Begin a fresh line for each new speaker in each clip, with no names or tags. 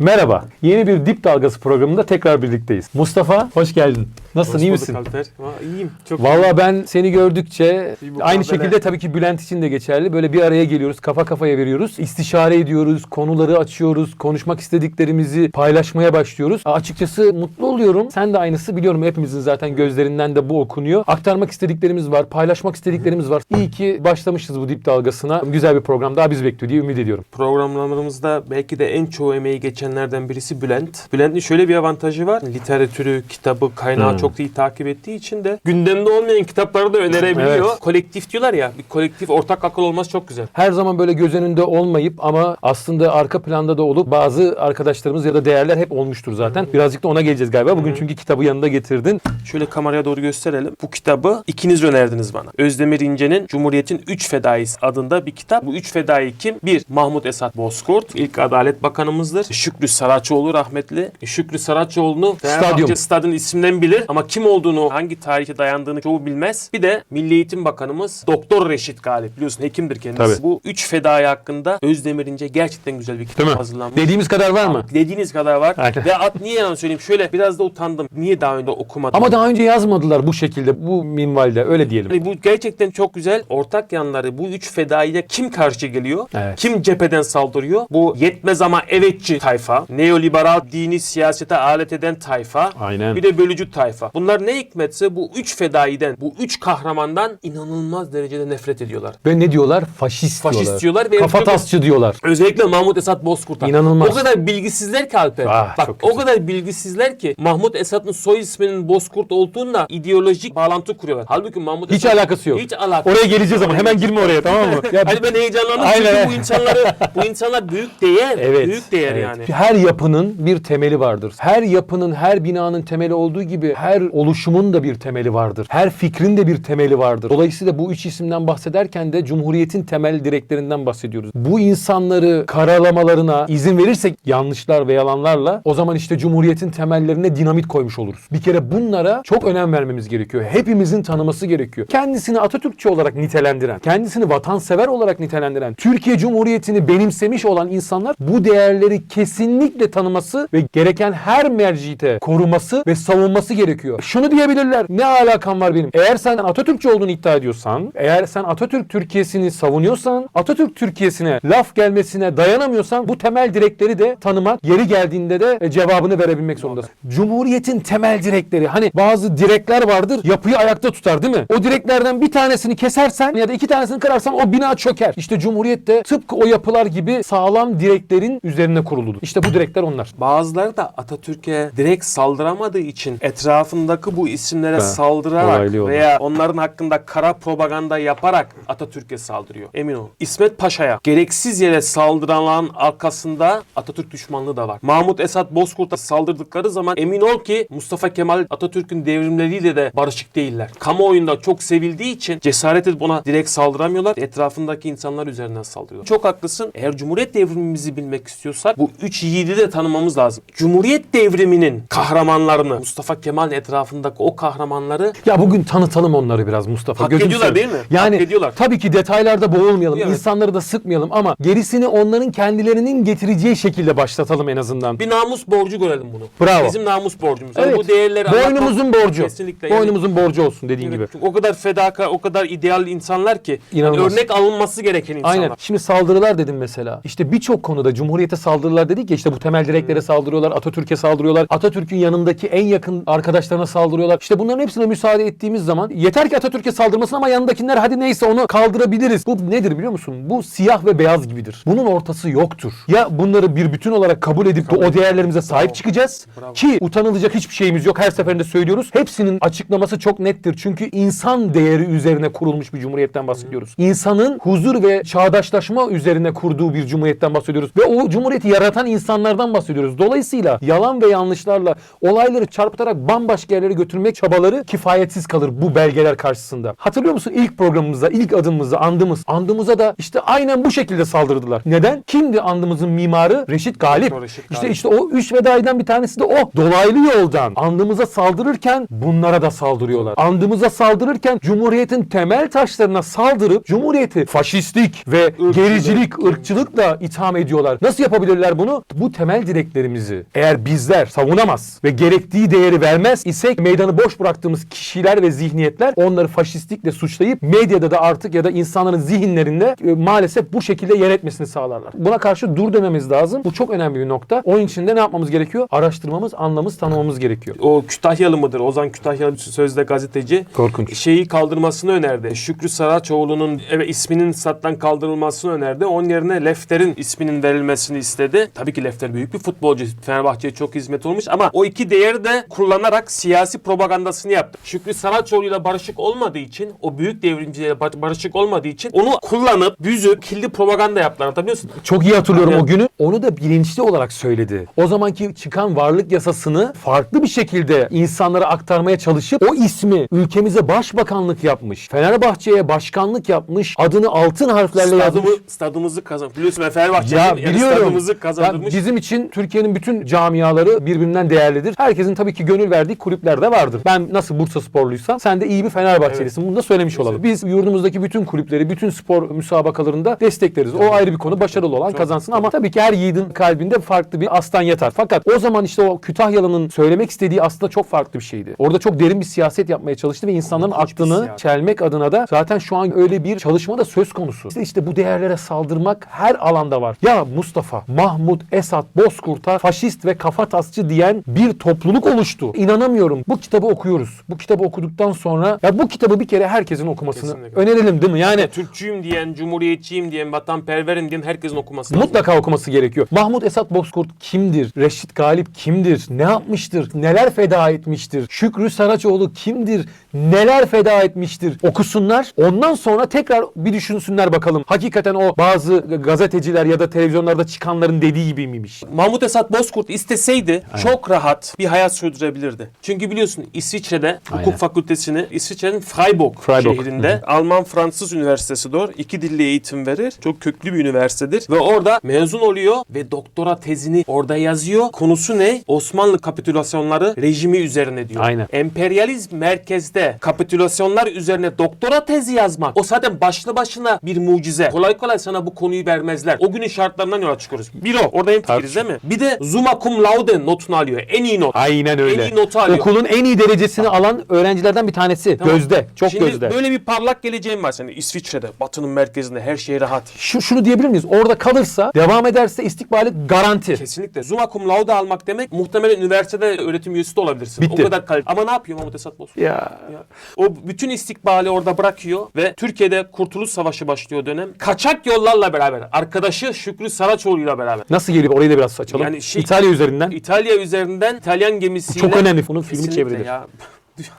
Merhaba. Yeni bir Dip Dalgası programında tekrar birlikteyiz. Mustafa hoş geldin. Nasılsın?
Hoş
iyi misin?
Alper. İyiyim. Çok
Valla ben seni gördükçe aynı şekilde tabii ki Bülent için de geçerli. Böyle bir araya geliyoruz, kafa kafaya veriyoruz. istişare ediyoruz, konuları açıyoruz, konuşmak istediklerimizi paylaşmaya başlıyoruz. Açıkçası mutlu oluyorum. Sen de aynısı biliyorum hepimizin zaten gözlerinden de bu okunuyor. Aktarmak istediklerimiz var, paylaşmak istediklerimiz var. İyi ki başlamışız bu Dip Dalgası'na. Güzel bir program daha biz bekliyor diye ümit ediyorum.
Programlarımızda belki de en çoğu emeği geçenlerden birisi Bülent. Bülent'in şöyle bir avantajı var. Literatürü, kitabı, kaynağı
Hmm.
Çok iyi takip ettiği için de gündemde olmayan kitapları da önerebiliyor.
Evet.
Kolektif diyorlar ya. Bir kolektif ortak akıl olması çok güzel.
her zaman böyle göz önünde olmayıp ama aslında arka planda da olup bazı arkadaşlarımız ya da değerler hep olmuştur zaten. Birazcık da ona geleceğiz galiba. Bugün çünkü kitabı yanında getirdin.
Şöyle kameraya doğru gösterelim. Bu kitabı ikiniz önerdiniz bana. Özdemir İnce'nin Cumhuriyet'in Üç Fedaisi adında bir kitap. Bu üç fedai kim? Bir, Mahmut Esat Bozkurt. İlk Adalet Bakanımızdır. Şükrü Saraçoğlu rahmetli. Şükrü Saraçoğlu'nu
Stadyum.
Stadın isminden bilir ama kim olduğunu, hangi tarihe dayandığını çoğu bilmez. Bir de Milli Eğitim Bakanımız Doktor Reşit Galip. Biliyorsun hekimdir kendisi.
Tabii.
Bu üç fedai hakkında Özdemir İnce gerçekten güzel bir kitap
Değil mi?
hazırlanmış.
Dediğimiz kadar var mı?
Dediğiniz kadar var.
Aynen.
Ve at niye yalan söyleyeyim? Şöyle biraz da utandım. Niye daha önce okumadım?
Ama daha önce yazmadılar bu şekilde, bu minvalde öyle diyelim.
Hani bu gerçekten çok güzel. Ortak yanları bu üç fedaiye kim karşı geliyor?
Evet.
Kim cepheden saldırıyor? Bu yetmez ama evetçi tayfa. Neoliberal dini siyasete alet eden tayfa.
Aynen.
Bir de bölücü tayfa. Bunlar ne hikmetse bu üç fedaiden, bu üç kahramandan inanılmaz derecede nefret ediyorlar.
Ve ne diyorlar? Faşist,
Faşist
diyorlar.
diyorlar ve
Kafatasçı diyorlar.
Özellikle Mahmut Esat Bozkurt'a.
İnanılmaz.
O kadar bilgisizler ki Alper.
Ah,
Bak o kadar bilgisizler ki Mahmut Esat'ın soy isminin Bozkurt olduğunda ideolojik bağlantı kuruyorlar. Halbuki Mahmut
Hiç
Esat-
alakası yok.
Hiç alakası
Oraya geleceğiz ama hemen girme oraya tamam mı? Ya
Hani ben heyecanlandım
Aynen.
çünkü bu insanları bu insanlar büyük değer.
Evet.
Büyük değer
evet.
yani.
Her yapının bir temeli vardır. Her yapının, her binanın temeli olduğu gibi her oluşumun da bir temeli vardır. Her fikrin de bir temeli vardır. Dolayısıyla bu üç isimden bahsederken de Cumhuriyet'in temel direklerinden bahsediyoruz. Bu insanları karalamalarına izin verirsek yanlışlar ve yalanlarla o zaman işte Cumhuriyet'in temellerine dinamit koymuş oluruz. Bir kere bunlara çok önem vermemiz gerekiyor. Hepimizin tanıması gerekiyor. Kendisini Atatürkçü olarak nitelendiren, kendisini vatansever olarak nitelendiren, Türkiye Cumhuriyeti'ni benimsemiş olan insanlar bu değerleri kesinlikle tanıması ve gereken her mercite koruması ve savunması gerekiyor. Şunu diyebilirler. Ne alakam var benim? Eğer sen Atatürkçü olduğunu iddia ediyorsan, eğer sen Atatürk Türkiye'sini savunuyorsan, Atatürk Türkiye'sine laf gelmesine dayanamıyorsan bu temel direkleri de tanımak, yeri geldiğinde de e, cevabını verebilmek zorundasın. Cumhuriyetin temel direkleri hani bazı direkler vardır yapıyı ayakta tutar değil mi? O direklerden bir tanesini kesersen ya da iki tanesini kırarsan o bina çöker. İşte Cumhuriyet de tıpkı o yapılar gibi sağlam direklerin üzerine kuruludur. İşte bu direkler onlar.
Bazıları da Atatürk'e direkt saldıramadığı için etrafındaki bu isimlere
Ha,
saldırarak veya onların hakkında kara propaganda yaparak Atatürk'e saldırıyor. Emin ol. İsmet Paşa'ya gereksiz yere saldıranların arkasında Atatürk düşmanlığı da var. Mahmut Esat Bozkurt'a saldırdıkları zaman emin ol ki Mustafa Kemal Atatürk'ün devrimleriyle de barışık değiller. Kamuoyunda çok sevildiği için cesaret edip ona direkt saldıramıyorlar. Etrafındaki insanlar üzerinden saldırıyorlar. Çok haklısın. Eğer Cumhuriyet devrimimizi bilmek istiyorsak bu üç yiğidi de tanımamız lazım. Cumhuriyet devriminin kahramanlarını, Mustafa Kemal'in etrafındaki o kahramanları
Ya bugün tanıtalım onları biraz Mustafa.
Hak ediyorlar
seveyim.
değil mi?
Yani
Hak ediyorlar.
tabii ki detaylarda boğulmayalım.
Evet.
insanları da sıkmayalım ama gerisini onların kendilerinin getireceği şekilde başlatalım en azından.
bir namus borcu görelim bunu.
Bravo.
Bizim namus borcumuz.
Evet.
Bu değerleri
Boynumuzun
anlatmak-
borcu.
Kesinlikle. Yani-
Boynumuzun borcu olsun dediğin gibi.
Evet, çünkü o kadar fedakar, o kadar ideal insanlar ki yani
İnanılmaz.
örnek alınması gereken insanlar.
Aynen. Şimdi saldırılar dedim mesela. İşte birçok konuda Cumhuriyete saldırılar dedik ya işte bu temel direklere saldırıyorlar, Atatürk'e saldırıyorlar, Atatürk'ün yanındaki en yakın arkadaşlarına saldırıyorlar. İşte bunların hepsine müsaade ettiğimiz zaman yeter ki Atatürk'e saldırmasın ama yanındakiler hadi neyse onu kaldırabiliriz. Bu nedir biliyor musun? Bu siyah ve beyaz gibidir. Bunun ortası yoktur. Ya bunları bir bütün olarak kabul edip de o değerlerimize sahip çıkacağız
Bravo.
ki utanılacak hiçbir şeyimiz yok. Her seferinde söylüyoruz. Hepsinin açıklaması çok nettir. Çünkü insan değeri üzerine kurulmuş bir cumhuriyetten bahsediyoruz. İnsanın huzur ve çağdaşlaşma üzerine kurduğu bir cumhuriyetten bahsediyoruz. Ve o cumhuriyeti yaratan insanlardan bahsediyoruz. Dolayısıyla yalan ve yanlışlarla olayları çarpıtarak bambaşka bambaşka yerlere götürmek çabaları kifayetsiz kalır bu belgeler karşısında. Hatırlıyor musun ilk programımızda, ilk adımımızda andımız. Andımıza da işte aynen bu şekilde saldırdılar. Neden? Kimdi andımızın mimarı? Reşit Galip.
Reşit
İşte
Galip.
işte o üç vedaiden bir tanesi de o. Dolaylı yoldan andımıza saldırırken bunlara da saldırıyorlar. Andımıza saldırırken Cumhuriyet'in temel taşlarına saldırıp Cumhuriyet'i faşistlik ve gericilik, ırkçılıkla itham ediyorlar. Nasıl yapabilirler bunu? Bu temel direklerimizi eğer bizler savunamaz ve gerektiği değeri vermez isek meydanı boş bıraktığımız kişiler ve zihniyetler onları faşistlikle suçlayıp medyada da artık ya da insanların zihinlerinde e, maalesef bu şekilde yer etmesini sağlarlar. Buna karşı dur dememiz lazım. Bu çok önemli bir nokta. Onun için de ne yapmamız gerekiyor? Araştırmamız, anlamamız, tanımamız gerekiyor.
O Kütahyalı mıdır? Ozan Kütahyalı sözde gazeteci
Korkunç.
şeyi kaldırmasını önerdi. Şükrü Saraçoğlu'nun evet, isminin sattan kaldırılmasını önerdi. Onun yerine Lefter'in isminin verilmesini istedi. Tabii ki Lefter büyük bir futbolcu. Fenerbahçe'ye çok hizmet olmuş ama o iki değeri de kullanarak siyasi propagandasını yaptı. Şükrü Saraçoğlu'yla barışık olmadığı için, o büyük devrimciyle bar- barışık olmadığı için onu kullanıp büzüp kirli propaganda yaptılar. Anlatabiliyor musun?
Çok iyi hatırlıyorum
Evet.
o günü. Onu da bilinçli olarak söyledi. O zamanki çıkan varlık yasasını farklı bir şekilde insanlara aktarmaya çalışıp o ismi ülkemize başbakanlık yapmış. Fenerbahçe'ye başkanlık yapmış. Adını altın harflerle yazmış.
Stadımı, stadımızı kazan. Biliyorsun ben Fenerbahçe'nin
Ya
yani
biliyorum.
stadımızı
Ya
kazandırmış.
bizim için Türkiye'nin bütün camiaları birbirinden değerlidir. Herkesin tabii ki gönül verdiği kulüpler de vardır. Ben nasıl Bursa sporluysam sen de iyi bir Fenerbahçelisin. Bunu da söylemiş olalım. Biz yurdumuzdaki bütün kulüpleri, bütün spor müsabakalarında destekleriz. O ayrı bir konu. Başarılı olan kazansın ama tabii ki her yiğidin kalbinde farklı bir aslan yatar. Fakat o zaman işte o Kütahyalı'nın söylemek istediği aslında çok farklı bir şeydi. Orada çok derin bir siyaset yapmaya çalıştı ve insanların
bir
aklını çelmek adına da zaten şu an öyle bir çalışma da söz konusu. İşte, işte bu değerlere saldırmak her alanda var. Ya Mustafa, Mahmut, Esat, Bozkurt'a faşist ve kafatasçı diyen bir topluluk oluştu. İnanamıyorum. Bu kitabı okuyoruz. Bu kitabı okuduktan sonra ya bu kitabı bir kere herkesin okumasını
Kesinlikle.
önerelim değil mi? Yani
Türkçüyüm diyen, cumhuriyetçiyim diyen, vatanperverim diyen herkesin okuması lazım.
Mutlaka okuması gerekiyor. Mahmut Esat Bozkurt kimdir? Reşit Galip kimdir? Ne yapmıştır? Neler feda etmiştir? Şükrü Saraçoğlu kimdir? Neler feda etmiştir? Okusunlar. Ondan sonra tekrar bir düşünsünler bakalım. Hakikaten o bazı gazeteciler ya da televizyonlarda çıkanların dediği gibi miymiş?
Mahmut Esat Bozkurt isteseydi çok rahat bir hayat sürdürebilirdi. Çünkü biliyorsun İsviçre'de
Aynen.
hukuk fakültesini İsviçre'nin Freiburg,
Freiburg.
şehrinde Alman-Fransız Üniversitesi doğru. iki dilli eğitim verir. Çok köklü bir üniversitedir. Ve orada mezun oluyor ve doktora tezini orada yazıyor. Konusu ne? Osmanlı kapitülasyonları rejimi üzerine diyor.
Aynen.
Emperyalizm merkezde kapitülasyonlar üzerine doktora tezi yazmak. O zaten başlı başına bir mucize. Kolay kolay sana bu konuyu vermezler. O günün şartlarından yola çıkıyoruz. Bir o. Orada hemfikiriz değil mi? Bir de Zuma Cum Laude notunu alıyor. En iyi not.
Aynen öyle.
En iyi notu alıyor.
Okulun en iyi derecesini alan öğrencilerden bir tanesi.
Tamam.
Gözde. Çok
Şimdi
gözde.
böyle bir parlak geleceğim var senin. İsviçre'de, batının merkezinde her şey rahat.
Şu, şunu diyebilir miyiz? Orada kalırsa, devam ederse istikbali garanti.
Kesinlikle. Zuma Cum Laude almak demek muhtemelen üniversitede öğretim üyesi de olabilirsin.
Bitti.
O kadar kaliteli. Ama ne yapıyor Mahmut Esat Bozkurt?
Ya.
Ya. O bütün istikbali orada bırakıyor ve Türkiye'de Kurtuluş Savaşı başlıyor dönem. Kaçak yollarla beraber, arkadaşı Şükrü Saraçoğlu'yla beraber.
Nasıl geliyor? Orayı da biraz açalım.
Yani şey-
İtalya üzerinden.
İtalya üzerinden İtalyan gemisiyle...
Çok önemli. Bunun filmi çevrilir.
ya.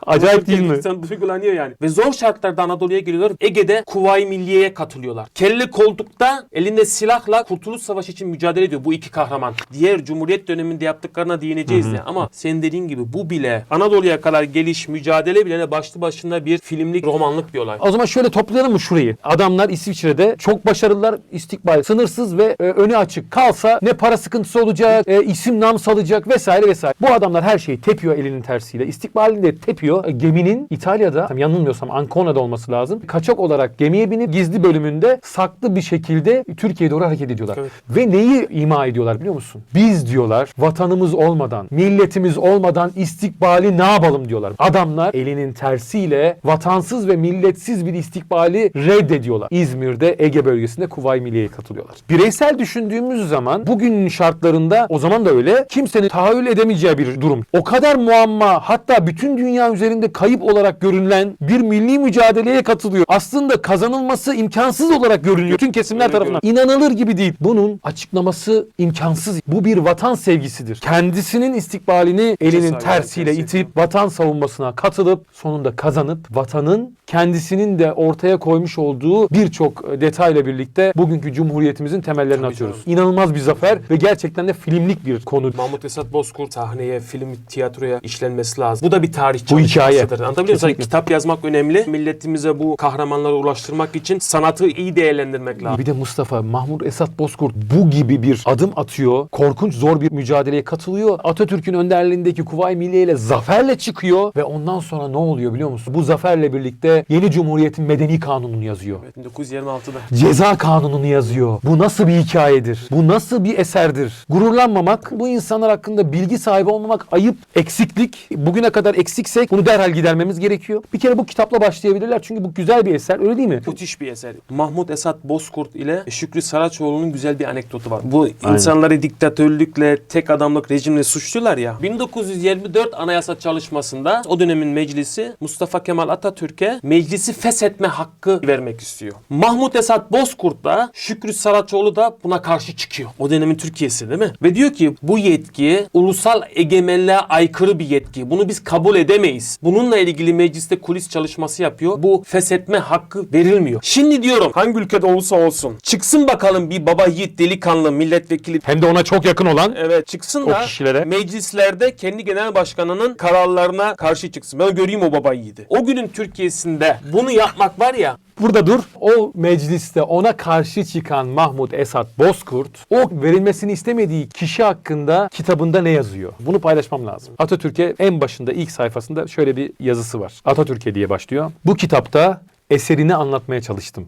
Acayip değil mi?
İnsan duygulanıyor yani. Ve zor şartlarda Anadolu'ya geliyorlar. Ege'de Kuvayi Milliye'ye katılıyorlar. Kelle koltukta elinde silahla Kurtuluş Savaşı için mücadele ediyor bu iki kahraman. Diğer Cumhuriyet döneminde yaptıklarına değineceğiz ya. Ama senin dediğin gibi bu bile Anadolu'ya kadar geliş, mücadele bile başlı başına bir filmlik, romanlık bir olay.
O zaman şöyle toplayalım mı şurayı? Adamlar İsviçre'de çok başarılılar. istikbal sınırsız ve e, önü açık. Kalsa ne para sıkıntısı olacak, e, isim nam salacak vesaire vesaire. Bu adamlar her şeyi tepiyor elinin tersiyle. İstikbalini de tepiyor. E, geminin İtalya'da, tam yanılmıyorsam Ancona'da olması lazım. Kaçak olarak gemiye binip gizli bölümünde saklı bir şekilde Türkiye'ye doğru hareket ediyorlar.
Evet.
Ve neyi ima ediyorlar biliyor musun? Biz diyorlar vatanımız olmadan, milletimiz olmadan istikbali ne yapalım diyorlar. Adamlar elinin tersiyle vatansız ve milletsiz bir istikbali reddediyorlar. İzmir'de Ege bölgesinde Kuvayi Milliye'ye katılıyorlar. Bireysel düşündüğümüz zaman bugünün şartlarında o zaman da öyle kimsenin tahayyül edemeyeceği bir durum. O kadar muamma hatta bütün dünya üzerinde kayıp olarak görülen bir milli mücadeleye katılıyor. Aslında kazanılması imkansız olarak görülüyor tüm kesimler tarafından. İnanılır gibi değil. Bunun açıklaması imkansız. Bu bir vatan sevgisidir. Kendisinin istikbalini elinin tersiyle itip vatan savunmasına katılıp sonunda kazanıp vatanın kendisinin de ortaya koymuş olduğu birçok e, detayla birlikte bugünkü cumhuriyetimizin temellerini
Tabii
atıyoruz. İnanılmaz bir zafer ve gerçekten de filmlik bir konu.
Mahmut Esat Bozkurt sahneye, film, tiyatroya işlenmesi lazım. Bu da bir tarih
Bu hikaye.
Anlatabiliyor muyum?
Kesinlikle.
Kitap yazmak önemli. Milletimize bu kahramanları ulaştırmak için sanatı iyi değerlendirmek lazım.
Bir de Mustafa Mahmut Esat Bozkurt bu gibi bir adım atıyor. Korkunç zor bir mücadeleye katılıyor. Atatürk'ün önderliğindeki Kuvayi Milliye ile zaferle çıkıyor ve ondan sonra ne oluyor biliyor musun? Bu zaferle birlikte yeni cumhuriyetin medeni kanununu yazıyor.
Evet, 1926'da.
Ceza kanununu yazıyor. Bu nasıl bir hikayedir? Bu nasıl bir eserdir? Gururlanmamak, bu insanlar hakkında bilgi sahibi olmamak ayıp, eksiklik. Bugüne kadar eksiksek bunu derhal gidermemiz gerekiyor. Bir kere bu kitapla başlayabilirler çünkü bu güzel bir eser öyle değil mi?
Müthiş bir eser. Mahmut Esat Bozkurt ile Şükrü Saraçoğlu'nun güzel bir anekdotu var. Bu insanları diktatörlükle, tek adamlık rejimle suçlular ya. 1924 anayasa çalışmasında o dönemin meclisi Mustafa Kemal Atatürk'e meclisi feshetme hakkı vermek istiyor. Mahmut Esat Bozkurt da Şükrü Saraçoğlu da buna karşı çıkıyor. O dönemin Türkiye'si değil mi? Ve diyor ki bu yetki ulusal egemenliğe aykırı bir yetki. Bunu biz kabul edemeyiz. Bununla ilgili mecliste kulis çalışması yapıyor. Bu feshetme hakkı verilmiyor. Şimdi diyorum hangi ülkede olursa olsun çıksın bakalım bir baba yiğit delikanlı milletvekili
Hem de ona çok yakın olan
Evet çıksın da
kişilere-
meclislerde kendi genel başkanının kararlarına karşı çıksın. Ben göreyim o baba yiğidi. O günün Türkiye'sinde bunu yapmak var ya
Burada dur. O mecliste ona karşı çıkan Mahmut Esat Bozkurt o verilmesini istemediği kişi hakkında kitabında ne yazıyor? Bunu paylaşmam lazım. Atatürk'e en başında ilk sayfasında şöyle bir yazısı var. Atatürk'e diye başlıyor. Bu kitapta eserini anlatmaya çalıştım.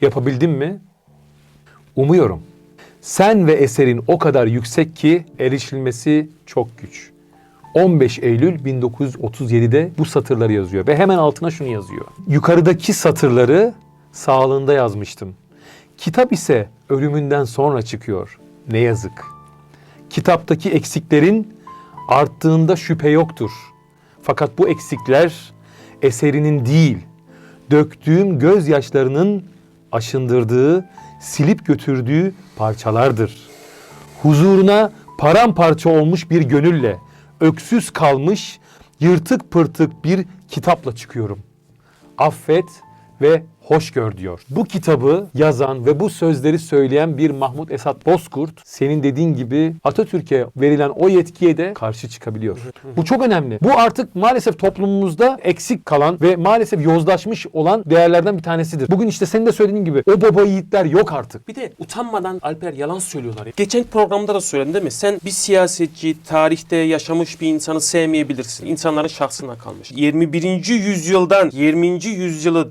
Yapabildim mi? Umuyorum. Sen ve eserin o kadar yüksek ki erişilmesi çok güç. 15 Eylül 1937'de bu satırları yazıyor ve hemen altına şunu yazıyor. Yukarıdaki satırları sağlığında yazmıştım. Kitap ise ölümünden sonra çıkıyor. Ne yazık. Kitaptaki eksiklerin arttığında şüphe yoktur. Fakat bu eksikler eserinin değil, döktüğüm gözyaşlarının aşındırdığı, silip götürdüğü parçalardır huzuruna paramparça olmuş bir gönülle, öksüz kalmış, yırtık pırtık bir kitapla çıkıyorum. Affet ve hoş gör diyor. Bu kitabı yazan ve bu sözleri söyleyen bir Mahmut Esat Bozkurt senin dediğin gibi Atatürk'e verilen o yetkiye de karşı çıkabiliyor. Bu çok önemli. Bu artık maalesef toplumumuzda eksik kalan ve maalesef yozlaşmış olan değerlerden bir tanesidir. Bugün işte senin de söylediğin gibi o baba yiğitler yok artık.
Bir de utanmadan Alper yalan söylüyorlar. ya. Geçen programda da söyledim değil mi? Sen bir siyasetçi, tarihte yaşamış bir insanı sevmeyebilirsin. İnsanların şahsına kalmış. 21. yüzyıldan 20. yüzyılı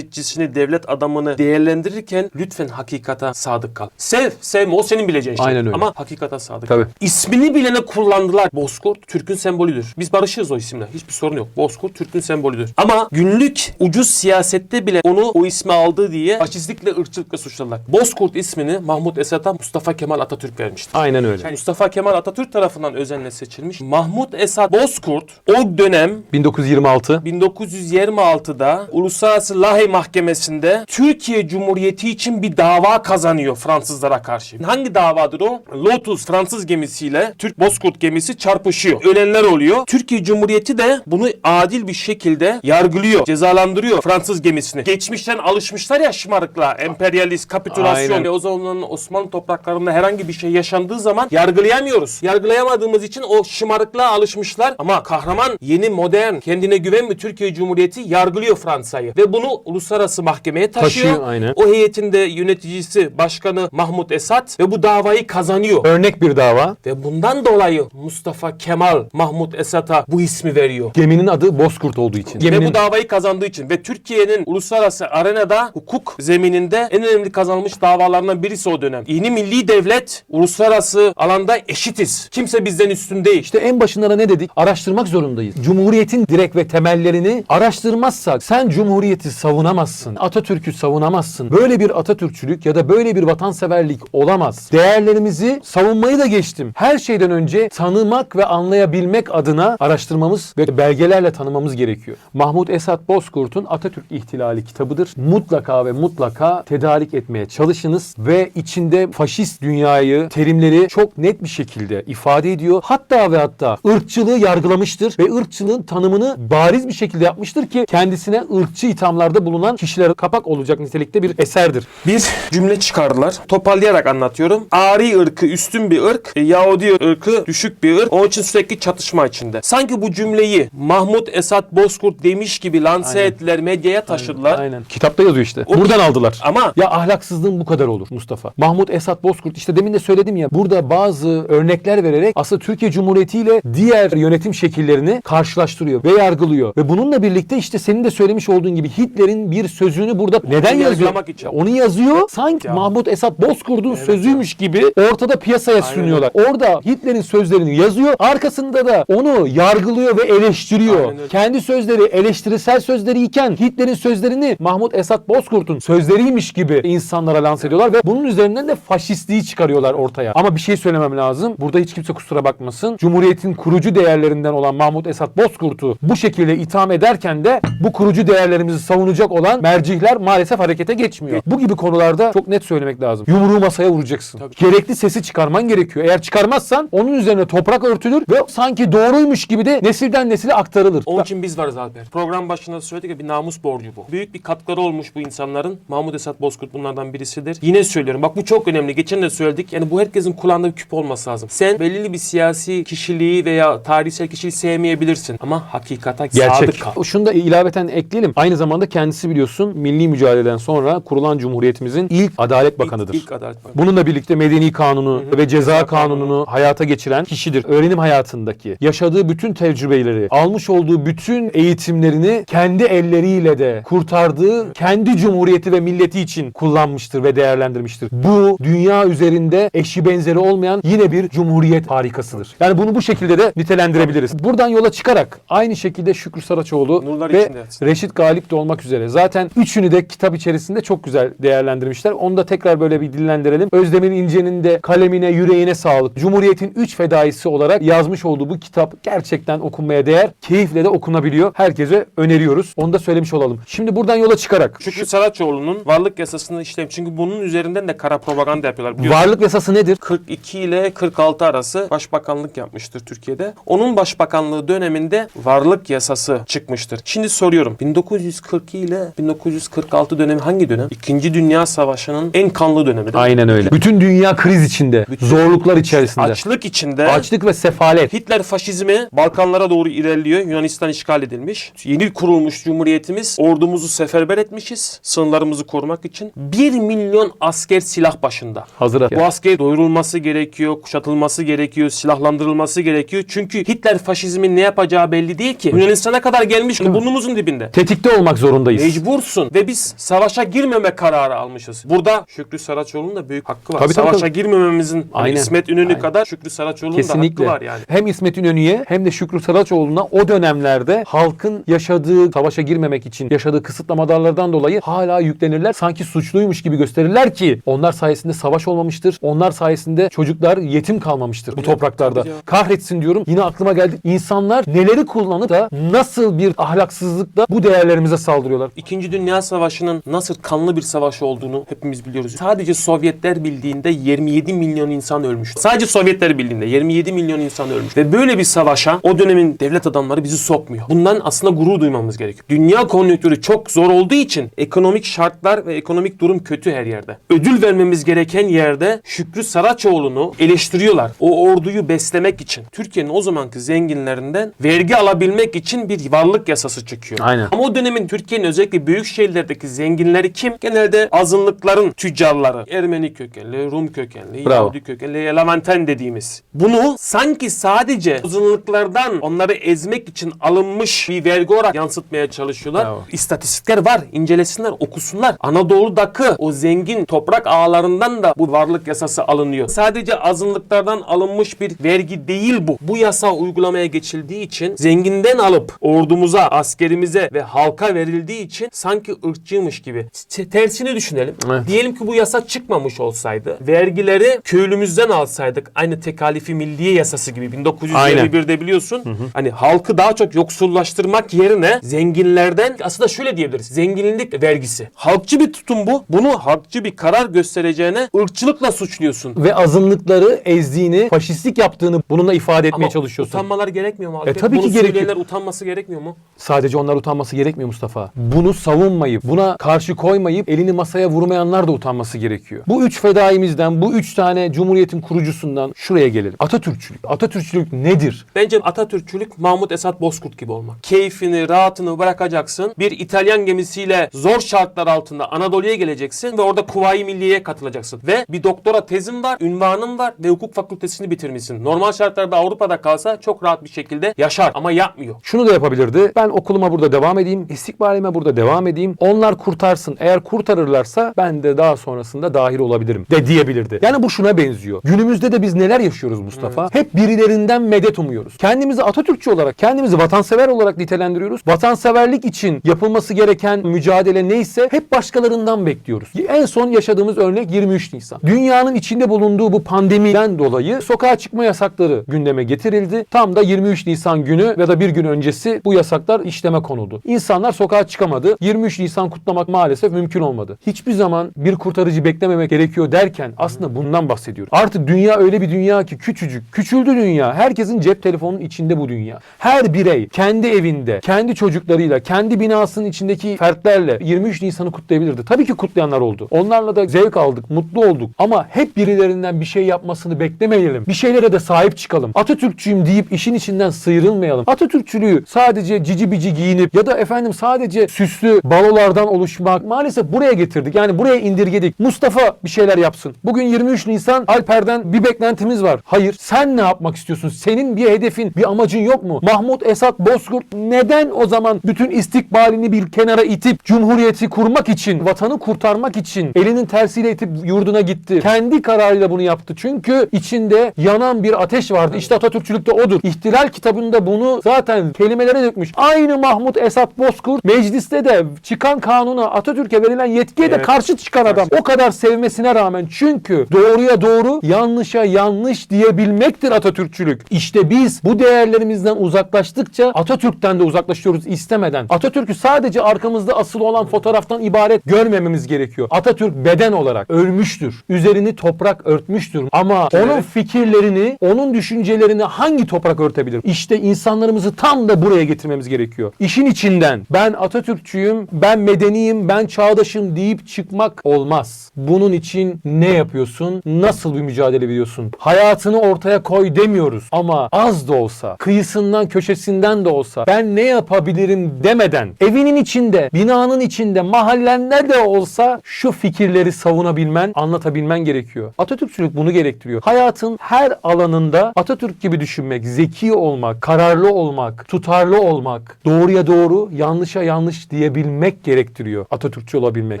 siyasetçisini, devlet adamını değerlendirirken lütfen hakikata sadık kal. Sev, sevme o senin bileceğin şey.
Aynen öyle.
Ama hakikata sadık
Tabii.
İsmini bilene kullandılar. Bozkurt Türk'ün sembolüdür. Biz barışırız o isimle. Hiçbir sorun yok. Bozkurt Türk'ün sembolüdür. Ama günlük ucuz siyasette bile onu o ismi aldı diye faşistlikle, ırkçılıkla suçladılar. Bozkurt ismini Mahmut Esat'a Mustafa Kemal Atatürk vermiştir.
Aynen öyle.
Yani Mustafa Kemal Atatürk tarafından özenle seçilmiş. Mahmut Esat Bozkurt o dönem
1926
1926'da Uluslararası Lahey Mahkemesi'nde Türkiye Cumhuriyeti için bir dava kazanıyor Fransızlara karşı. Hangi davadır o? Lotus Fransız gemisiyle Türk Bozkurt gemisi çarpışıyor. Ölenler oluyor. Türkiye Cumhuriyeti de bunu adil bir şekilde yargılıyor, cezalandırıyor Fransız gemisini. Geçmişten alışmışlar ya şımarıkla, emperyalist, kapitülasyon.
Aynen.
Ve o zaman Osmanlı topraklarında herhangi bir şey yaşandığı zaman yargılayamıyoruz. Yargılayamadığımız için o şımarıklığa alışmışlar. Ama kahraman, yeni, modern, kendine güven bir Türkiye Cumhuriyeti yargılıyor Fransa'yı. Ve bunu uluslararası mahkemeye taşıyor.
Taşıyor, aynen.
O heyetin de yöneticisi, başkanı Mahmut Esat ve bu davayı kazanıyor.
örnek bir dava.
Ve bundan dolayı Mustafa Kemal Mahmut Esat'a bu ismi veriyor.
Geminin adı Bozkurt olduğu için.
Ve
Geminin
bu davayı kazandığı için ve Türkiye'nin uluslararası arenada hukuk zemininde en önemli kazanılmış davalarından birisi o dönem. Yeni milli devlet uluslararası alanda eşitiz. Kimse bizden üstün değil.
İşte en başında da ne dedik? Araştırmak zorundayız. Cumhuriyetin direk ve temellerini araştırmazsak sen cumhuriyeti savunamazsın. Savunamazsın. Atatürk'ü savunamazsın. Böyle bir Atatürkçülük ya da böyle bir vatanseverlik olamaz. Değerlerimizi savunmayı da geçtim. Her şeyden önce tanımak ve anlayabilmek adına araştırmamız ve belgelerle tanımamız gerekiyor. Mahmut Esat Bozkurt'un Atatürk İhtilali kitabıdır. Mutlaka ve mutlaka tedarik etmeye çalışınız ve içinde faşist dünyayı, terimleri çok net bir şekilde ifade ediyor. Hatta ve hatta ırkçılığı yargılamıştır ve ırkçılığın tanımını bariz bir şekilde yapmıştır ki kendisine ırkçı ithamlarda bulunan kişilere kapak olacak nitelikte bir eserdir.
Bir cümle çıkardılar. Toparlayarak anlatıyorum. Ari ırkı üstün bir ırk, e, Yahudi ırkı düşük bir ırk. Onun için sürekli çatışma içinde. Sanki bu cümleyi Mahmut Esat Bozkurt demiş gibi lanse
Aynen.
ettiler, medyaya taşıdılar.
Aynen. Kitapta yazıyor işte.
O-
Buradan aldılar.
Ama
Ya ahlaksızlığın bu kadar olur Mustafa. Mahmut Esat Bozkurt işte demin de söyledim ya burada bazı örnekler vererek aslında Türkiye Cumhuriyeti ile diğer yönetim şekillerini karşılaştırıyor ve yargılıyor. Ve bununla birlikte işte senin de söylemiş olduğun gibi Hitler'in bir sözünü burada neden yazıyor?
için.
Onu yazıyor sanki
Ya.
Mahmut Esat Bozkurt'un sözüymüş gibi ortada piyasaya
Aynen
sunuyorlar. Orada Hitler'in sözlerini yazıyor. Arkasında da onu yargılıyor ve eleştiriyor.
Aynen öyle.
Kendi sözleri eleştirisel sözleri iken Hitler'in sözlerini Mahmut Esat Bozkurt'un sözleriymiş gibi insanlara lanse ediyorlar ve bunun üzerinden de faşistliği çıkarıyorlar ortaya. Ama bir şey söylemem lazım. Burada hiç kimse kusura bakmasın. Cumhuriyetin kurucu değerlerinden olan Mahmut Esat Bozkurt'u bu şekilde itham ederken de bu kurucu değerlerimizi savunacak olan mercihler maalesef harekete geçmiyor. Bu gibi konularda çok net söylemek lazım. Yumruğu masaya vuracaksın.
Tabii.
Gerekli sesi çıkarman gerekiyor. Eğer çıkarmazsan onun üzerine toprak örtülür ve sanki doğruymuş gibi de nesilden nesile aktarılır.
onun için biz varız Alper. Program başında söyledik ya bir namus borcu bu. Büyük bir katkıları olmuş bu insanların. Mahmut Esat Bozkurt bunlardan birisidir. Yine söylüyorum bak bu çok önemli. Geçen de söyledik. Yani bu herkesin kulağında bir küp olması lazım. Sen belirli bir siyasi kişiliği veya tarihsel kişiliği sevmeyebilirsin. Ama hakikata
Gerçek.
sadık kal.
Şunu da ilaveten ekleyelim. Aynı zamanda kendisi biliyorsun milli mücadeleden sonra kurulan cumhuriyetimizin ilk adalet bakanıdır.
İlk, ilk Adalet Bakanı.
Bununla birlikte medeni kanunu ve ceza
Ceza
kanununu hayata geçiren kişidir. Öğrenim hayatındaki yaşadığı bütün tecrübeleri, almış olduğu bütün eğitimlerini kendi elleriyle de kurtardığı kendi cumhuriyeti ve milleti için kullanmıştır ve değerlendirmiştir. Bu dünya üzerinde eşi benzeri olmayan yine bir cumhuriyet harikasıdır. Yani bunu bu şekilde de nitelendirebiliriz. Buradan yola çıkarak aynı şekilde Şükrü Saraçoğlu
Nurlar
ve
içinde.
Reşit Galip de olmak üzere. Zaten üçünü de kitap içerisinde çok güzel değerlendirmişler. Onu da tekrar böyle bir dillendirelim. Özdemir İnce'nin de kalemine, yüreğine sağlık. Cumhuriyet'in üç fedaisi olarak yazmış olduğu bu kitap gerçekten okunmaya değer. Keyifle de okunabiliyor. Herkese öneriyoruz. Onu da söylemiş olalım. Şimdi buradan yola çıkarak
Şükrü Saraçoğlu'nun varlık yasasını işlem. Çünkü bunun üzerinden de kara propaganda yapıyorlar. Biliyorsun.
varlık yasası nedir?
42 ile 46 arası başbakanlık yapmıştır Türkiye'de. Onun başbakanlığı döneminde varlık yasası çıkmıştır. Şimdi soruyorum 1942 ile 1946 dönemi hangi dönem? İkinci Dünya Savaşı'nın en kanlı dönemi. değil mi?
Aynen öyle. Bütün dünya kriz içinde.
Bütün-
zorluklar içerisinde.
Açlık içinde.
Açlık ve sefalet.
Hitler faşizmi Balkanlara doğru ilerliyor. Yunanistan işgal edilmiş. Yeni kurulmuş cumhuriyetimiz ordumuzu seferber etmişiz. Sınırlarımızı korumak için. 1 milyon asker silah başında.
Hazır.
Bu asker doyurulması gerekiyor, kuşatılması gerekiyor, silahlandırılması gerekiyor. Çünkü Hitler faşizmin ne yapacağı belli değil ki. Yunanistan'a kadar gelmiş burnumuzun dibinde.
Tetikte olmak zorundayız.
Mecbursun ve biz savaşa girmeme kararı almışız. Burada Şükrü Saraçoğlu'nun da büyük hakkı var.
Tabii,
Savaşa
tabii.
girmememizin hani
Aynen.
İsmet İnönü
Aynen.
kadar Şükrü Saraçoğlu'nun da hakkı var yani.
Hem İsmet İnönü'ye hem de Şükrü Saraçoğlu'na o dönemlerde halkın yaşadığı, savaşa girmemek için yaşadığı kısıtlamalardan dolayı hala yüklenirler. Sanki suçluymuş gibi gösterirler ki onlar sayesinde savaş olmamıştır. Onlar sayesinde çocuklar yetim kalmamıştır bu topraklarda. Kahretsin diyorum. Yine aklıma geldi. İnsanlar neleri kullanıp da nasıl bir ahlaksızlıkla bu değerlerimize saldırıyorlar.
İkinci Dünya Savaşı'nın nasıl kanlı bir savaş olduğunu hepimiz biliyoruz. Sadece Sovyetler Birliği'nde 27 milyon insan ölmüş. Sadece Sovyetler Birliği'nde 27 milyon insan ölmüş. Ve böyle bir savaşa o dönemin devlet adamları bizi sokmuyor. Bundan aslında gurur duymamız gerekiyor. Dünya konjonktürü çok zor olduğu için ekonomik şartlar ve ekonomik durum kötü her yerde. Ödül vermemiz gereken yerde Şükrü Saraçoğlu'nu eleştiriyorlar. O orduyu beslemek için. Türkiye'nin o zamanki zenginlerinden vergi alabilmek için bir varlık yasası çıkıyor.
Aynen.
Ama o dönemin Türkiye'nin özellikle büyük şehirlerdeki zenginleri kim? Genelde azınlıkların tüccarları. Ermeni kökenli, Rum kökenli,
Bravo.
Yahudi kökenli, Levanten dediğimiz. Bunu sanki sadece azınlıklardan onları ezmek için alınmış bir vergi olarak yansıtmaya çalışıyorlar.
Bravo.
İstatistikler var. incelesinler, okusunlar. Anadolu'daki o zengin toprak ağlarından da bu varlık yasası alınıyor. Sadece azınlıklardan alınmış bir vergi değil bu. Bu yasa uygulamaya geçildiği için zenginden alıp ordumuza, askerimize ve halka verildiği için sanki ırkçıymış gibi. Tersini düşünelim.
Evet.
Diyelim ki bu yasa çıkmamış olsaydı. Vergileri köylümüzden alsaydık. Aynı tekalifi milliye yasası gibi 1951'de biliyorsun. Hani halkı daha çok yoksullaştırmak yerine zenginlerden aslında şöyle diyebiliriz. Zenginlik vergisi. Halkçı bir tutum bu. Bunu halkçı bir karar göstereceğine ırkçılıkla suçluyorsun.
Ve azınlıkları ezdiğini, faşistlik yaptığını bununla ifade etmeye
Ama
çalışıyorsun.
Utanmalar gerekmiyor mu? abi?
E, tabii ki
Bunu
gerekiyor.
söyleyenler utanması gerekmiyor mu?
Sadece onlar utanması gerekmiyor Mustafa. Bunu savunmayıp, buna karşı koymayıp elini masaya vurmayanlar da utanması gerekiyor. Bu üç fedaimizden, bu üç tane cumhuriyetin kurucusundan şuraya gelelim. Atatürkçülük. Atatürkçülük nedir?
Bence Atatürkçülük Mahmut Esat Bozkurt gibi olmak. Keyfini, rahatını bırakacaksın. Bir İtalyan gemisiyle zor şartlar altında Anadolu'ya geleceksin ve orada Kuvayi Milliye'ye katılacaksın. Ve bir doktora tezin var, ünvanın var ve hukuk fakültesini bitirmişsin. Normal şartlarda Avrupa'da kalsa çok rahat bir şekilde yaşar ama yapmıyor.
Şunu da yapabilirdi. Ben okuluma burada devam edeyim. istikbalime burada devam edeyim. Onlar kurtarsın. Eğer kurtarırlarsa ben de daha sonrasında dahil olabilirim de diyebilirdi. Yani bu şuna benziyor. Günümüzde de biz neler yaşıyoruz Mustafa? Hep birilerinden medet umuyoruz. Kendimizi Atatürkçü olarak, kendimizi vatansever olarak nitelendiriyoruz. Vatanseverlik için yapılması gereken mücadele neyse hep başkalarından bekliyoruz. En son yaşadığımız örnek 23 Nisan. Dünyanın içinde bulunduğu bu pandemiden dolayı sokağa çıkma yasakları gündeme getirildi. Tam da 23 Nisan günü ya da bir gün öncesi bu yasaklar işleme konuldu. İnsanlar sokağa çıkamadı. 23 Nisan kutlamak maalesef mümkün olmadı. Hiçbir zaman bir kurtarıcı beklememek gerekiyor derken aslında bundan bahsediyoruz. Artık dünya öyle bir dünya ki küçücük. Küçüldü dünya. Herkesin cep telefonunun içinde bu dünya. Her birey kendi evinde, kendi çocuklarıyla, kendi binasının içindeki fertlerle 23 Nisan'ı kutlayabilirdi. Tabii ki kutlayanlar oldu. Onlarla da zevk aldık, mutlu olduk. Ama hep birilerinden bir şey yapmasını beklemeyelim. Bir şeylere de sahip çıkalım. Atatürkçüyüm deyip işin içinden sıyrılmayalım. Atatürkçülüğü sadece cici bici giyinip ya da efendim sadece süslü balolardan oluşmak maalesef buraya getirdik. Yani buraya indirgedik. Mustafa bir şeyler yapsın. Bugün 23 Nisan Alper'den bir beklentimiz var. Hayır. Sen ne yapmak istiyorsun? Senin bir hedefin, bir amacın yok mu? Mahmut Esat Bozkurt neden o zaman bütün istikbalini bir kenara itip cumhuriyeti kurmak için, vatanı kurtarmak için elinin tersiyle itip yurduna gitti? Kendi kararıyla bunu yaptı. Çünkü içinde yanan bir ateş vardı. İşte Atatürkçülük de odur. İhtilal kitabında bunu zaten kelimelere dökmüş. Aynı Mahmut Esat Bozkurt mecliste de çıkan kanuna Atatürk'e verilen yetkiye de
Evet.
karşı çıkan adam. O kadar sevmesine rağmen çünkü doğruya doğru, yanlışa yanlış diyebilmektir Atatürkçülük. İşte biz bu değerlerimizden uzaklaştıkça Atatürk'ten de uzaklaşıyoruz istemeden. Atatürk'ü sadece arkamızda asılı olan fotoğraftan ibaret görmememiz gerekiyor. Atatürk beden olarak ölmüştür. Üzerini toprak örtmüştür. Ama onun fikirlerini, onun düşüncelerini hangi toprak örtebilir? İşte insanlarımızı tam da buraya getirmemiz gerekiyor. İşin içinden ben Atatürkçüyüm, ben medeniyim, ben çağdaşım deyip çıkmak olmaz. Bunun için ne yapıyorsun? Nasıl bir mücadele veriyorsun? Hayatını ortaya koy demiyoruz ama az da olsa, kıyısından köşesinden de olsa ben ne yapabilirim demeden evinin içinde, binanın içinde, mahallende de olsa şu fikirleri savunabilmen, anlatabilmen gerekiyor. Atatürkçülük bunu gerektiriyor. Hayatın her alanında Atatürk gibi düşünmek, zeki olmak, kararlı olmak, tutarlı olmak, doğruya doğru, yanlışa yanlış diyebilmek gerektiriyor Atatürkçü olabilmek.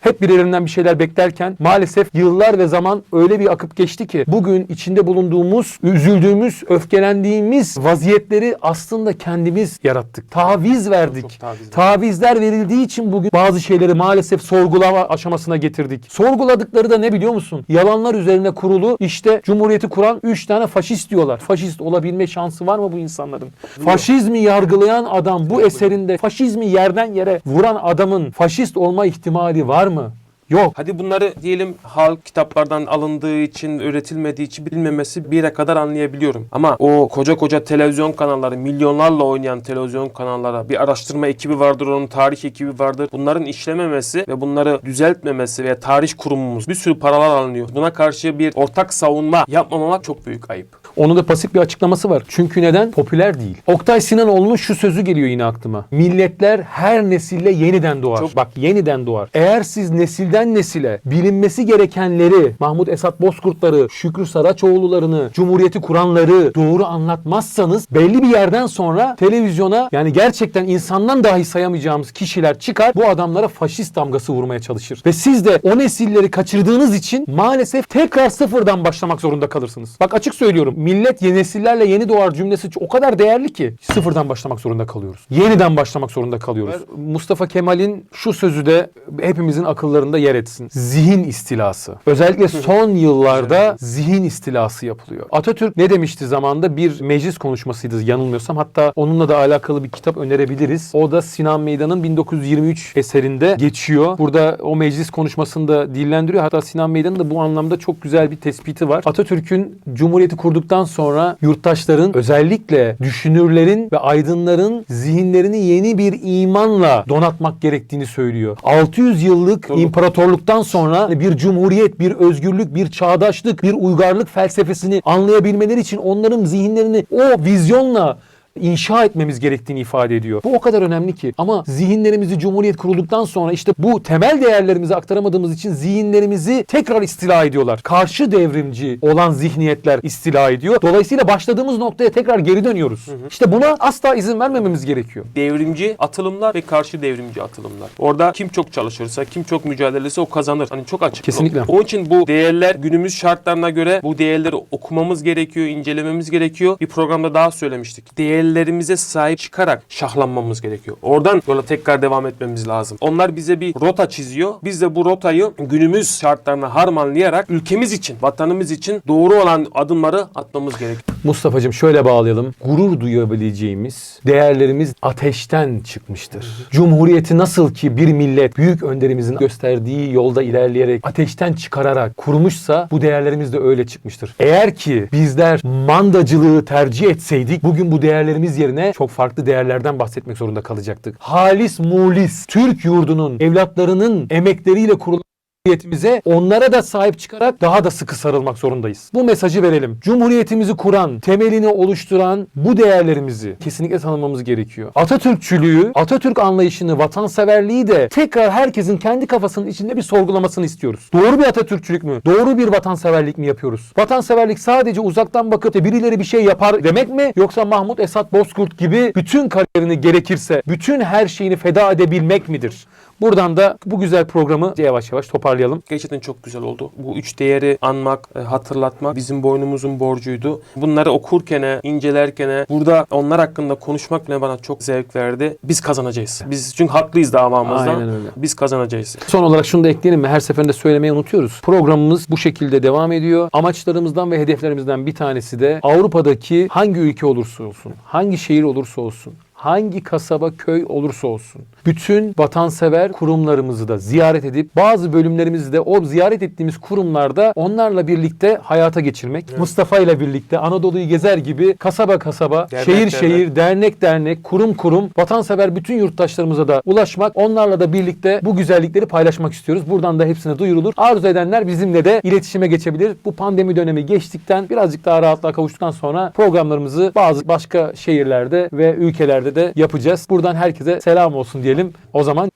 Hep birilerinden bir şeyler beklerken maalesef yıllar ve zaman öyle bir akıp geçti ki bugün içinde bulunduğumuz, üzüldüğümüz, öfkelendiğimiz vaziyetleri aslında kendimiz yarattık. Taviz verdik.
Taviz.
Tavizler verildiği için bugün bazı şeyleri maalesef sorgulama aşamasına getirdik. Sorguladıkları da ne biliyor musun? Yalanlar üzerine kurulu işte Cumhuriyeti kuran 3 tane faşist diyorlar. Faşist olabilme şansı var mı bu insanların? Faşizmi yargılayan adam bu eserinde faşizmi yerden yere vuran adamın faşist olma ihtimali var mı? Yok.
Hadi bunları diyelim halk kitaplardan alındığı için, üretilmediği için bilmemesi bir yere kadar anlayabiliyorum. Ama o koca koca televizyon kanalları, milyonlarla oynayan televizyon kanallara bir araştırma ekibi vardır, onun tarih ekibi vardır. Bunların işlememesi ve bunları düzeltmemesi ve tarih kurumumuz bir sürü paralar alınıyor. Buna karşı bir ortak savunma yapmamamak çok büyük ayıp.
Onun da pasif bir açıklaması var. Çünkü neden? Popüler değil. Oktay Sinanoğlu'nun şu sözü geliyor yine aklıma. Milletler her nesille yeniden doğar.
Çok-
Bak yeniden doğar. Eğer siz nesilden nesile bilinmesi gerekenleri, Mahmut Esat Bozkurtları, Şükrü Saraçoğullarını, Cumhuriyeti kuranları doğru anlatmazsanız belli bir yerden sonra televizyona yani gerçekten insandan dahi sayamayacağımız kişiler çıkar bu adamlara faşist damgası vurmaya çalışır. Ve siz de o nesilleri kaçırdığınız için maalesef tekrar sıfırdan başlamak zorunda kalırsınız. Bak açık söylüyorum millet yeni nesillerle yeni doğar cümlesi o kadar değerli ki sıfırdan başlamak zorunda kalıyoruz. Yeniden başlamak zorunda kalıyoruz. Mustafa Kemal'in şu sözü de hepimizin akıllarında yer etsin. Zihin istilası. Özellikle son yıllarda zihin istilası yapılıyor. Atatürk ne demişti zamanda? Bir meclis konuşmasıydı yanılmıyorsam. Hatta onunla da alakalı bir kitap önerebiliriz. O da Sinan Meydan'ın 1923 eserinde geçiyor. Burada o meclis konuşmasında dillendiriyor. Hatta Sinan Meydan'ın da bu anlamda çok güzel bir tespiti var. Atatürk'ün Cumhuriyeti kurduktan sonra yurttaşların özellikle düşünürlerin ve aydınların zihinlerini yeni bir imanla donatmak gerektiğini söylüyor. 600 yıllık
Doğru.
imparatorluktan sonra bir cumhuriyet, bir özgürlük, bir çağdaşlık, bir uygarlık felsefesini anlayabilmeleri için onların zihinlerini o vizyonla inşa etmemiz gerektiğini ifade ediyor. Bu o kadar önemli ki. Ama zihinlerimizi Cumhuriyet kurulduktan sonra işte bu temel değerlerimizi aktaramadığımız için zihinlerimizi tekrar istila ediyorlar. Karşı devrimci olan zihniyetler istila ediyor. Dolayısıyla başladığımız noktaya tekrar geri dönüyoruz. İşte buna asla izin vermememiz gerekiyor.
devrimci atılımlar ve karşı devrimci atılımlar. Orada kim çok çalışırsa, kim çok mücadelesi o kazanır. Hani çok açık.
Kesinlikle.
Onun için bu değerler günümüz şartlarına göre bu değerleri okumamız gerekiyor, incelememiz gerekiyor. Bir programda daha söylemiştik. Değerlerimize sahip çıkarak şahlanmamız gerekiyor. Oradan yola tekrar devam etmemiz lazım. Onlar bize bir rota çiziyor. Biz de bu rotayı günümüz şartlarına harmanlayarak ülkemiz için, vatanımız için doğru olan adımları atmamız gerekiyor.
Mustafa'cığım şöyle bağlayalım. Gurur duyabileceğimiz değerlerimiz ateşten çıkmıştır. Cumhuriyeti nasıl ki bir millet büyük önderimizin gösterdiği yolda ilerleyerek ateşten çıkararak kurmuşsa bu değerlerimiz de öyle çıkmıştır. Eğer ki bizler mandacılığı tercih etseydik bugün bu değerlerimiz yerine çok farklı değerlerden bahsetmek zorunda kalacaktık. Halis mulis Türk yurdunun evlatlarının emekleriyle kurulan Cumhuriyetimize onlara da sahip çıkarak daha da sıkı sarılmak zorundayız. Bu mesajı verelim. Cumhuriyetimizi kuran, temelini oluşturan bu değerlerimizi kesinlikle tanımamız gerekiyor. Atatürkçülüğü, Atatürk anlayışını, vatanseverliği de tekrar herkesin kendi kafasının içinde bir sorgulamasını istiyoruz. Doğru bir Atatürkçülük mü? Doğru bir vatanseverlik mi yapıyoruz? Vatanseverlik sadece uzaktan bakıp da birileri bir şey yapar demek mi? Yoksa Mahmut Esat Bozkurt gibi bütün kariyerini gerekirse, bütün her şeyini feda edebilmek midir? Buradan da bu güzel programı yavaş yavaş toparlayalım.
Gerçekten çok güzel oldu. Bu üç değeri anmak, e, hatırlatmak bizim boynumuzun borcuydu. Bunları okurken, incelerken, burada onlar hakkında konuşmak bile bana çok zevk verdi. Biz kazanacağız. Biz çünkü haklıyız davamızda.
Aynen öyle.
Biz kazanacağız.
Son olarak şunu da ekleyelim mi? Her seferinde söylemeyi unutuyoruz. Programımız bu şekilde devam ediyor. Amaçlarımızdan ve hedeflerimizden bir tanesi de Avrupa'daki hangi ülke olursa olsun, hangi şehir olursa olsun, hangi kasaba, köy olursa olsun. Bütün vatansever kurumlarımızı da ziyaret edip bazı bölümlerimizi de o ziyaret ettiğimiz kurumlarda onlarla birlikte hayata geçirmek. Mustafa ile birlikte Anadolu'yu gezer gibi kasaba kasaba,
Dernek
şehir
dernek.
şehir, dernek dernek, kurum kurum vatansever bütün yurttaşlarımıza da ulaşmak, onlarla da birlikte bu güzellikleri paylaşmak istiyoruz. Buradan da hepsine duyurulur. Arzu edenler bizimle de iletişime geçebilir. Bu pandemi dönemi geçtikten birazcık daha rahatlığa kavuştuktan sonra programlarımızı bazı başka şehirlerde ve ülkelerde de yapacağız. Buradan herkese selam olsun diyelim. O zaman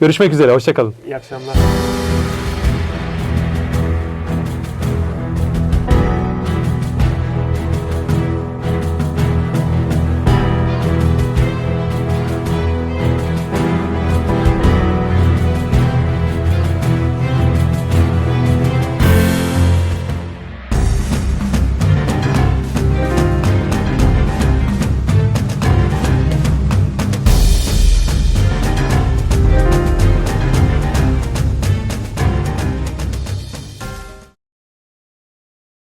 görüşmek üzere. Hoşçakalın.
İyi akşamlar.